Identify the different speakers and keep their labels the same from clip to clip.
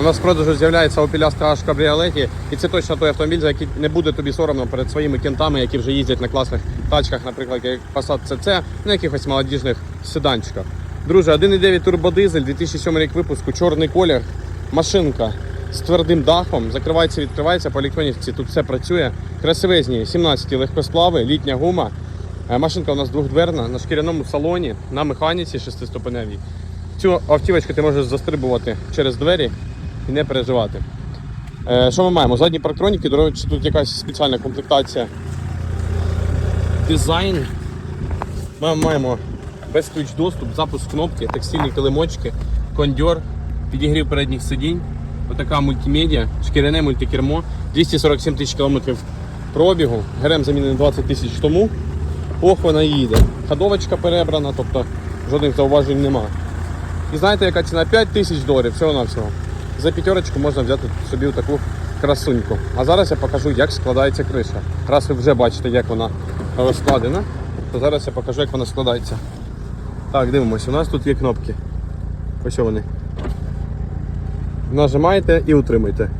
Speaker 1: У нас в продажу з'являється Opel Astra H Cabriolet, і це точно той автомобіль, за який не буде тобі соромно перед своїми кентами, які вже їздять на класних тачках, наприклад, як Passat CC, на якихось молодіжних седанчиках. Друже, 1,9 турбодизель, 2007 рік випуску, чорний колір, машинка з твердим дахом, закривається, відкривається по електроніці, тут все працює. Красивезні 17 легкосплави, літня гума. Е, Машинка у нас двохдверна на шкіряному салоні, на механіці шестиступеневій. Цю автівочку ти можеш застрибувати через двері і не переживати. Е, що ми маємо? Задні парктроніки, до речі, тут якась спеціальна комплектація. Дизайн. Ми маємо безключ доступ, запуск кнопки, текстильні килимочки, кондьор, підігрів передніх сидінь, отака мультимедіа, шкіряне мультикермо, 247 тисяч кілометрів пробігу, ГРМ замінений 20 тисяч тому. Ох, вона їде. Ходовочка перебрана, тобто жодних зауважень немає. І знаєте, яка ціна? 5 тисяч доларів, всього на всього. За п'ятерочку можна взяти собі таку красуньку. А зараз я покажу, як складається криша. Раз ви вже бачите, як вона розкладена, то зараз я покажу, як вона складається. Так, дивимось, у нас тут є кнопки. Ось вони. Нажимаєте і утримуєте.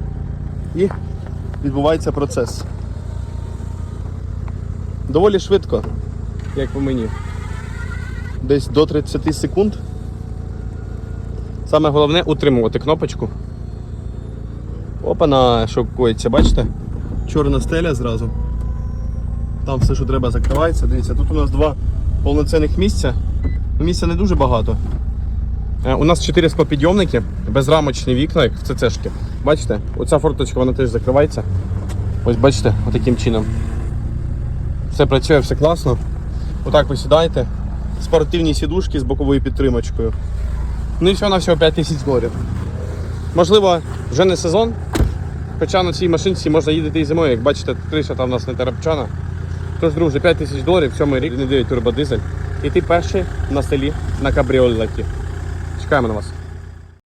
Speaker 1: І відбувається процес. Доволі швидко, як по мені. Десь до 30 секунд. Саме головне утримувати кнопочку. Опана, що коїться, бачите? Чорна стеля зразу. Там все, що треба, закривається. Дивіться, тут у нас два повноцінних місця. Ну, Місця не дуже багато. Е, У нас 4 склопідйомники, безрамочні вікна, як в ЦЦшки. Бачите? Оця форточка вона теж закривається. Ось бачите, отаким чином. Все працює, все класно. Отак ви сідаєте. Спортивні сідушки з боковою підтримочкою. Ну і всього на всього 5 тисяч доларів. Можливо, вже не сезон. Хоча на цій машинці можна їздити і зимою, як бачите, криша там у нас не терапчана. Тож, друже, 5 тисяч доларів, сьомий рік, 1,9 турбодизель. І ти перший на селі на кабріолеті. Чекаємо на вас.